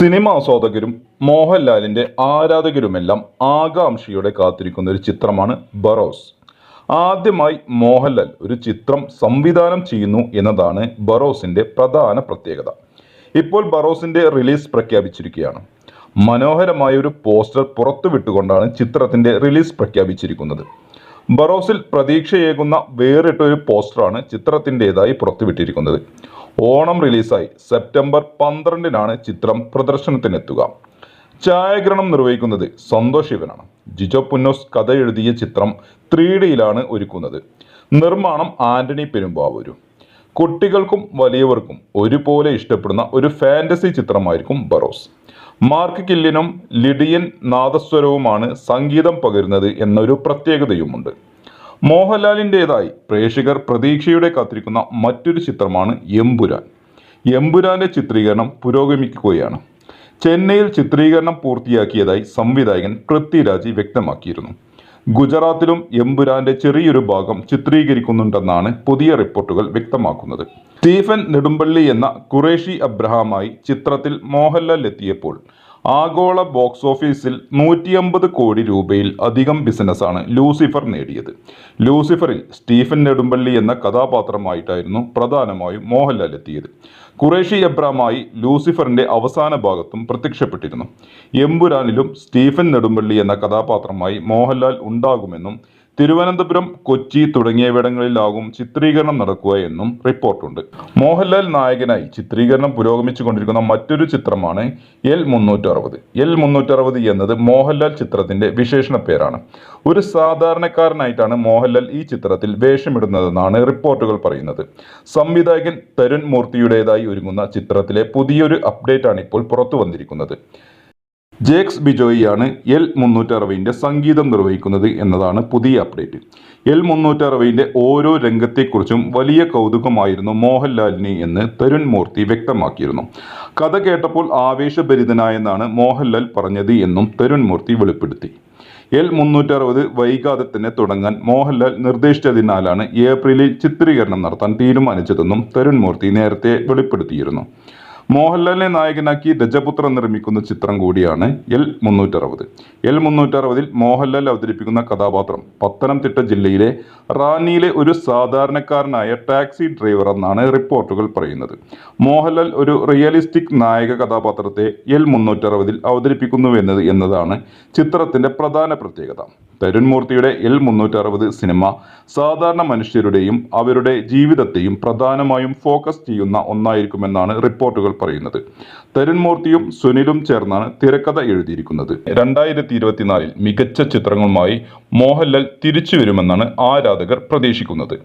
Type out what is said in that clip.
Cinema മോഹൻലാലിന്റെ ആരാധകരുമെല്ലാം ആകാംക്ഷയോടെ കാത്തിരിക്കുന്ന ഒരു ചിത്രമാണ് ബറോസ്. ആദ്യമായി മോഹൻലാൽ ഒരു ചിത്രം സംവിധാനം ചെയ്യുന്നു എന്നതാണ് ബറോസിന്റെ പ്രധാന പ്രത്യേകത. ഇപ്പോൾ ബറോസിന്റെ റിലീസ് പ്രഖ്യാപിച്ചിരിക്കുകയാണ്. മനോഹരമായ ഒരു പോസ്റ്റർ പുറത്തുവിട്ടുകൊണ്ടാണ് ചിത്രത്തിന്റെ റിലീസ് പ്രഖ്യാപിച്ചിരിക്കുന്നത്. ബറോസിൽ പ്രതീക്ഷയേകുന്ന വേറിട്ടൊരു പോസ്റ്ററാണ് ചിത്രത്തിന്റെതായി പുറത്തുവിട്ടിരിക്കുന്നത്. ഓണം റിലീസായി. സെപ്റ്റംബർ പന്ത്രണ്ടിനാണ് ചിത്രം പ്രദർശനത്തിനെത്തുക. ഛായാഗ്രഹണം നിർവഹിക്കുന്നത് സന്തോഷ് ശിവനാണ്. ജിജോ പുന്നോസ് കഥ എഴുതിയ ചിത്രം ത്രീ ഡിയിലാണ് ഒരുക്കുന്നത്. നിർമ്മാണം ആന്റണി പെരുമ്പാവൂരും. കുട്ടികൾക്കും വലിയവർക്കും ഒരുപോലെ ഇഷ്ടപ്പെടുന്ന ഒരു ഫാന്റസി ചിത്രമായിരിക്കും ബറോസ്. മാർക്ക് കില്ലിനും ലിഡിയൻ നാദസ്വരവുമാണ് സംഗീതം പകരുന്നത് എന്നൊരു പ്രത്യേകതയുമുണ്ട്. മോഹൻലാലിന്റെതായി പ്രേക്ഷകർ പ്രതീക്ഷയുടെ കാത്തിരിക്കുന്ന മറ്റൊരു ചിത്രമാണ് എമ്പുരാൻ. എമ്പുരാന്റെ ചിത്രീകരണം പുരോഗമിക്കുകയാണ്. ചെന്നൈയിൽ ചിത്രീകരണം പൂർത്തിയാക്കിയതായി സംവിധായകൻ പൃഥ്വിരാജ് വ്യക്തമാക്കിയിരുന്നു. ഗുജറാത്തിലും എമ്പുരാന്റെ ചെറിയൊരു ഭാഗം ചിത്രീകരിക്കുന്നുണ്ടെന്നാണ് പുതിയ റിപ്പോർട്ടുകൾ വ്യക്തമാക്കുന്നത്. സ്റ്റീഫൻ നെടുമ്പള്ളി എന്ന കുറേഷി അബ്രഹാമായി ചിത്രത്തിൽ മോഹൻലാൽ എത്തിയപ്പോൾ ആഗോള ബോക്സ് ഓഫീസിൽ നൂറ്റിയമ്പത് കോടി രൂപയിൽ അധികം ബിസിനസ്സാണ് ലൂസിഫർ നേടിയത്. ലൂസിഫറിൽ സ്റ്റീഫൻ നെടുമ്പള്ളി എന്ന കഥാപാത്രമായിട്ടായിരുന്നു പ്രധാനമായും മോഹൻലാൽ എത്തിയത്. കുറേഷി എബ്രാമായി ലൂസിഫറിന്റെ അവസാന ഭാഗത്തും പ്രത്യക്ഷപ്പെട്ടിരുന്നു. എമ്പുരാനിലും സ്റ്റീഫൻ നെടുമ്പള്ളി എന്ന കഥാപാത്രമായി മോഹൻലാൽ ഉണ്ടാകുമെന്നും തിരുവനന്തപുരം കൊച്ചി തുടങ്ങിയവിടങ്ങളിലാകും ചിത്രീകരണം നടക്കുക എന്നും റിപ്പോർട്ടുണ്ട്. മോഹൻലാൽ നായകനായി ചിത്രീകരണം പുരോഗമിച്ചു കൊണ്ടിരിക്കുന്ന മറ്റൊരു ചിത്രമാണ് എൽ മുന്നൂറ്ററുപത്. എൽ മുന്നൂറ്ററുപത് എന്നത് മോഹൻലാൽ ചിത്രത്തിന്റെ വിശേഷണ പേരാണ്. ഒരു സാധാരണക്കാരനായിട്ടാണ് മോഹൻലാൽ ഈ ചിത്രത്തിൽ വേഷമിടുന്നതെന്നാണ് റിപ്പോർട്ടുകൾ പറയുന്നത്. സംവിധായകൻ തരുൺ മൂർത്തിയുടേതായി ഒരുങ്ങുന്ന ചിത്രത്തിലെ പുതിയൊരു അപ്ഡേറ്റാണ് ഇപ്പോൾ പുറത്തു വന്നിരിക്കുന്നത് ജേക്സ് ബിജോയിയാണ് എൽ മുന്നൂറ്ററുപതിന്റെ സംഗീതം നിർവഹിക്കുന്നത് എന്നതാണ് പുതിയ അപ്ഡേറ്റ്. എൽ മുന്നൂറ്ററുപതിന്റെ ഓരോ രംഗത്തെക്കുറിച്ചും വലിയ കൗതുകമായിരുന്നു മോഹൻലാലിന് എന്ന് തരുൺ മൂർത്തി വ്യക്തമാക്കിയിരുന്നു. കഥ കേട്ടപ്പോൾ ആവേശഭരിതനായെന്നാണ് മോഹൻലാൽ പറഞ്ഞത് എന്നും തരുൺ മൂർത്തി വെളിപ്പെടുത്തി. എൽ മുന്നൂറ്ററുപത് വൈകാതെ തന്നെ തുടങ്ങാൻ മോഹൻലാൽ നിർദ്ദേശിച്ചതിനാലാണ് ഏപ്രിലിൽ ചിത്രീകരണം നടത്താൻ തീരുമാനിച്ചതെന്നും തരുൺ മൂർത്തി നേരത്തെ വെളിപ്പെടുത്തിയിരുന്നു. മോഹൻലാലിനെ നായകനാക്കി രജപുത്രൻ നിർമ്മിക്കുന്ന ചിത്രം കൂടിയാണ് എൽ മുന്നൂറ്ററുപത്. എൽ മുന്നൂറ്ററുപതിൽ മോഹൻലാൽ അവതരിപ്പിക്കുന്ന കഥാപാത്രം പത്തനംതിട്ട ജില്ലയിലെ റാന്നിയിലെ ഒരു സാധാരണക്കാരനായ ടാക്സി ഡ്രൈവർ എന്നാണ് റിപ്പോർട്ടുകൾ പറയുന്നത്. മോഹൻലാൽ ഒരു റിയലിസ്റ്റിക് നായക കഥാപാത്രത്തെ എൽ മുന്നൂറ്ററുപതിൽ അവതരിപ്പിക്കുന്നുവെന്നത് എന്നതാണ് ചിത്രത്തിന്റെ പ്രധാന പ്രത്യേകത. തരുൺ മൂർത്തിയുടെ എൽ മുന്നൂറ്ററുപത് സിനിമ സാധാരണ മനുഷ്യരുടെയും അവരുടെ ജീവിതത്തെയും പ്രധാനമായും ഫോക്കസ് ചെയ്യുന്ന ഒന്നായിരിക്കുമെന്നാണ് റിപ്പോർട്ടുകൾ പറയുന്നത്. തരുൺമൂർത്തിയും സുനിലും ചേർന്നാണ് തിരക്കഥ എഴുതിയിരിക്കുന്നത്. രണ്ടായിരത്തി ഇരുപത്തിനാലിൽ മികച്ച ചിത്രങ്ങളുമായി മോഹൻലാൽ തിരിച്ചു വരുമെന്നാണ് ആരാധകർ പ്രതീക്ഷിക്കുന്നത്.